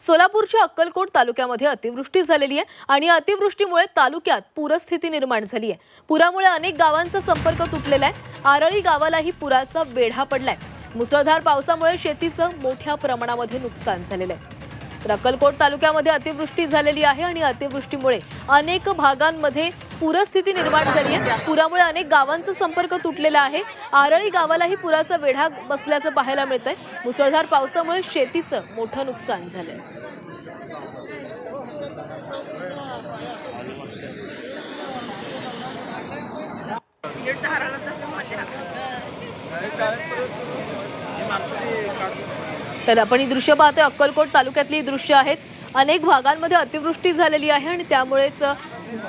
सोलापूरच्या अक्कलकोट तालुक्यामध्ये अतिवृष्टी झालेली आहे आणि अतिवृष्टीमुळे तालुक्यात पूरस्थिती निर्माण झाली आहे. पुरामुळे अनेक गावांचा संपर्क तुटलेला आहे. आरळी गावालाही पुराचा वेढा पडलाय. मुसळधार पावसामुळे शेतीचं मोठ्या प्रमाणामध्ये नुकसान झालेलं आहे. तर अक्कलकोट तालुक्यामध्ये अतिवृष्टी झालेली आहे आणि अतिवृष्टीमुळे अनेक भागांमध्ये पूरस्थिती निर्माण झाली आहे. पुरामुळे अनेक गावांचा संपर्क तुटलेला आहे. आरळी गावालाही पुराचा वेढा बसल्याचं पाहायला मिळतंय. मुसळधार पावसामुळे शेतीचं मोठं नुकसान झालंय. तर आपण ही दृश्य पाहतोय. अक्कलकोट तालुक्यातली ही दृश्य आहेत. अनेक भागांमध्ये अतिवृष्टी झालेली आहे आणि त्यामुळेच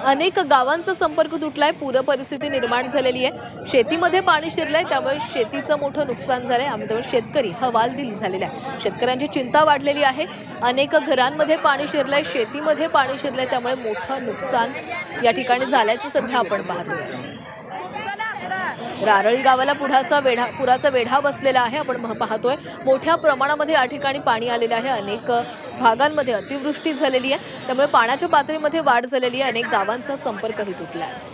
अनेक गावांचा संपर्क तुटलाय. पूर परिस्थिती निर्माण झालेली आहे. शेतीमध्ये पाणी शिरलंय. त्यामुळे शेतीचं मोठं नुकसान झालंय. आणि त्यामुळे शेतकरी हवालदिल झालेला आहे शेतकऱ्यांची चिंता वाढलेली आहे. अनेक घरांमध्ये पाणी शिरलंय. शेतीमध्ये पाणी शिरलंय. त्यामुळे मोठं नुकसान या ठिकाणी झाल्याचं सध्या आपण पाहतोय. रारळी गावाला पुराचा वेढा पुराचा वेढा बसलेला आहे. आपण पाहतोय. मोठ्या प्रमाणामध्ये या ठिकाणी पाणी आलेलं आहे. अनेक भागांमध्ये अतिवृष्टी झालेली आहे. त्यामुळे पाण्याच्या पातळीमध्ये वाढ झालेली आहे. अनेक गावांचा संपर्कही तुटला आहे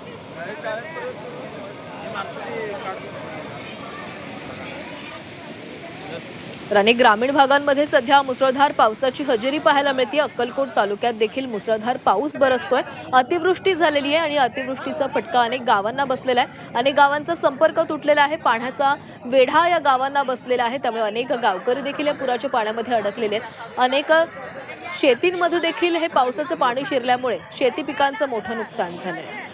तर अनेक ग्रामीण भागांमध्ये सध्या मुसळधार पावसाची हजेरी पाहायला मिळते अक्कलकोट तालुक्यात देखील मुसळधार पाऊस बरसतोय. अतिवृष्टी झालेली आहे आणि अतिवृष्टीचा फटका अनेक गावांना बसलेला आहे. अनेक गावांचा संपर्क तुटलेला आहे. पाण्याचा वेढा या गावांना बसलेला आहे. त्यामुळे अनेक गावकरी देखील या पुराच्या पाण्यामध्ये अडकलेले आहेत. अनेक शेतींमध्ये देखील हे पावसाचं पाणी शिरल्यामुळे शेती पिकांचं मोठं नुकसान झालं आहे